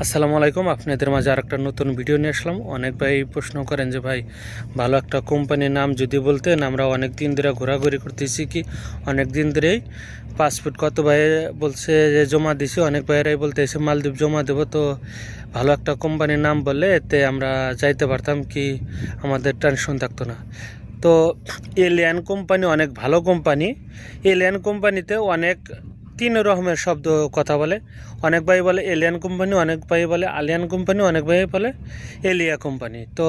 আসসালামু আলাইকুম, আপনাদের মাঝে আর একটা নতুন ভিডিও নিয়ে আসলাম। অনেক ভাই প্রশ্ন করেন যে, ভাই, ভালো একটা কোম্পানির নাম যদি বলতেন, আমরা অনেক দিন ধরে ঘোরাঘুরি করতেছি কি? অনেক দিন ধরেই পাসপোর্ট কত ভাই বলছে যে, জমা দিছি। অনেক ভাইয়েরাই বলতেছে মালদ্বীপ জমা দেবো। তো ভালো একটা কোম্পানির নাম বললে, এতে আমরা যাইতে পারতাম কি? আমাদের টেনশন থাকতো না। তো এলিয়ান কোম্পানি অনেক ভালো কোম্পানি এলিয়ান কোম্পানিতে অনেক তিন রকমের শব্দ কথা বলে। অনেক ভাই বলে এলিয়ান কোম্পানি, অনেক ভাই বলে আলিয়ান কোম্পানি, অনেক ভাই বলে এলিয়া কোম্পানি। তো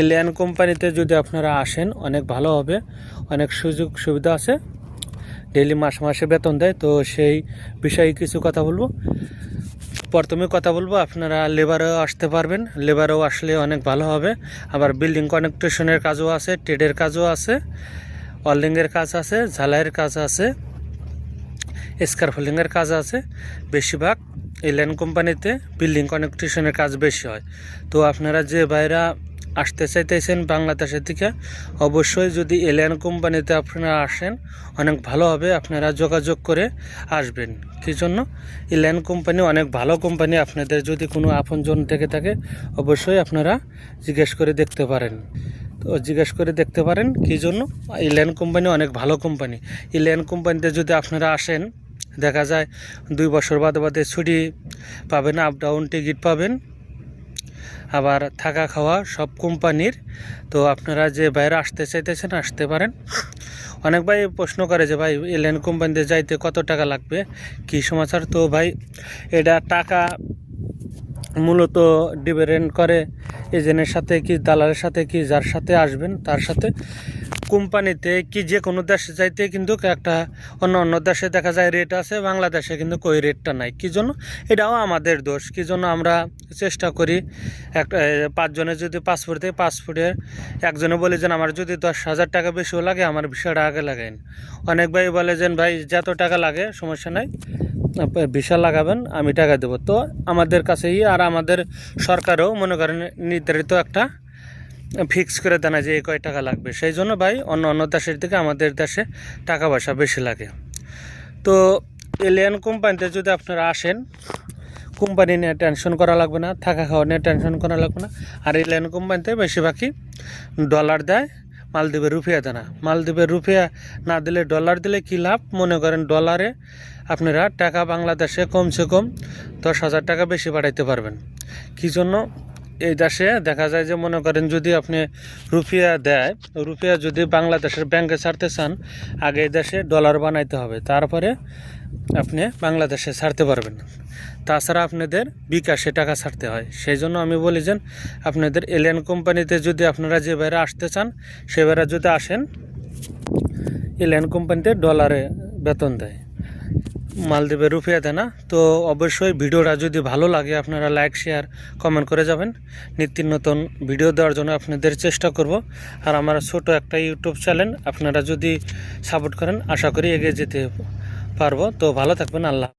এলিয়ান কোম্পানিতে যদি আপনারা আসেন, অনেক ভালো হবে। অনেক সুযোগ সুবিধা আছে। ডেলি মাস মাসে বেতন দেয়, তো সেই বিষয়ে কিছু কথা বলব। প্রথমে কথা বলব, আপনারা লেবারও আসতে পারবেন। লেবারও আসলে অনেক ভালো হবে। আবার বিল্ডিং কনেকট্রেশনের কাজও আছে ট্রেডের কাজও আছে ওয়েল্ডিংয়ের কাজ আছে, ঝালাইয়ের কাজ আছে। স্কারফোলিংয়ের কাজ আছে। বেশিরভাগ এলিয়ান কোম্পানিতে বিল্ডিং কনেকট্রেশনের কাজ বেশি হয়। তো আপনারা যে বাইরা আসতে চাইতেছেন বাংলাদেশের দিকে, অবশ্যই যদি এলিয়ান কোম্পানিতে আপনারা আসেন, অনেক ভালো হবে আপনারা যোগাযোগ করে আসবেন। কী জন্য? এলিয়ান কোম্পানি অনেক ভালো কোম্পানি, আপনাদের যদি কোনো আপনজন থেকে থাকে, অবশ্যই আপনারা জিজ্ঞেস করে দেখতে পারেন। তো জিজ্ঞেস করে দেখতে পারেন কী জন্য? ইলিয়ান কোম্পানি অনেক ভালো কোম্পানি। ইলিয়ান কোম্পানিতে যদি আপনারা আসেন দেখা যায় দুই বছর বাদে বাদে ছুটি পাবেন আপ ডাউন টিকিট পাবেন। আবার থাকা খাওয়া সব কোম্পানির। তো আপনারা যে বাইরে আসতে চাইতেছেন, আসতে পারেন। অনেক ভাই প্রশ্ন করে যে, ভাই এলিয়ান কোম্পানিতে যাইতে কত টাকা লাগবে? কী সমাচার? তো ভাই, এটা টাকা মূলত ডিপেন্ড করে এজেন্টের সাথে কি, দালালের সাথে কি, যার সাথে আসবেন, তার সাথে। কোম্পানিতে কি যে কোনো দেশে যাইতে কিন্তু একটা অন্য অন্য দেশে দেখা যায় রেট আছে বাংলাদেশে কিন্তু ওই রেটটা নাই। কী জন্য? এটাও আমাদের দোষ। কী জন্য আমরা চেষ্টা করি একটা এ, পাঁচজনের যদি পাসপোর্ট দেয় পাসপোর্টে একজনে বলে যে আমার যদি দশ হাজার টাকা বেশিও লাগে আমার ভিসাটা আগে লাগাইন। অনেক ভাই বলে যে ভাই যত টাকা লাগে সমস্যা নাই ভিসা লাগাবেন আমি টাকা দেবো। তো আমাদের কাছেই আর আমাদের সরকারও মনে করেন নির্ধারিত একটা ফিক্স করে দেয় না যে কয় টাকা লাগবে। সেই জন্য ভাই অন্য অন্য দেশের থেকে আমাদের দেশে টাকা পয়সা বেশি লাগে। তো এলিয়ান কোম্পানিতে যদি আপনারা আসেন, কোম্পানি নিয়ে টেনশন করা লাগবে না, থাকা খাওয়া নিয়ে টেনশন করা লাগবে না। আর এলিয়ান কোম্পানিতে বেশিরভাগই ডলার দেয়, মালদ্বীপের রুপিয়া দেয় না। মালদ্বীপের রুপিয়া না দিলে ডলার দিলে কী লাভ? মনে করেন ডলারে আপনারা টাকা বাংলাদেশে কমসে কম দশ হাজার টাকা বেশি পাঠাইতে পারবেন। কী জন্য? এই দেশে দেখা যায় যে মনে করেন যদি আপনি রুপিয়া দেয়, রুপিয়া যদি বাংলাদেশের ব্যাংকে ছাড়তে চান, আগে এই দেশে ডলার বানাইতে হবে। তারপরে আপনি বাংলাদেশে ছাড়তে পারবেন। তাছাড়া আপনাদের বিকাশে টাকা ছাড়তে হয়। সেই জন্য আমি বলি যে আপনাদের এলিয়ান কোম্পানিতে যদি আপনারা যে বাইরে আসতে চান, সে বাইরে যদি আসেন এলিয়ান কোম্পানিতে ডলারে বেতন দেয়। মালদ্বীপের রুফিয়াতে না? তো অবশ্যই ভিডিওটা যদি ভালো লাগে, আপনারা লাইক শেয়ার কমেন্ট করে যাবেন। নিত্য নতুন ভিডিও দেওয়ার জন্য আপনাদের চেষ্টা করব। আর আমার ছোট একটা ইউটিউব চ্যানেল আপনারা যদি সাপোর্ট করেন, আশা করি এগিয়ে যেতে পারব। তো ভালো থাকবেন, আল্লাহ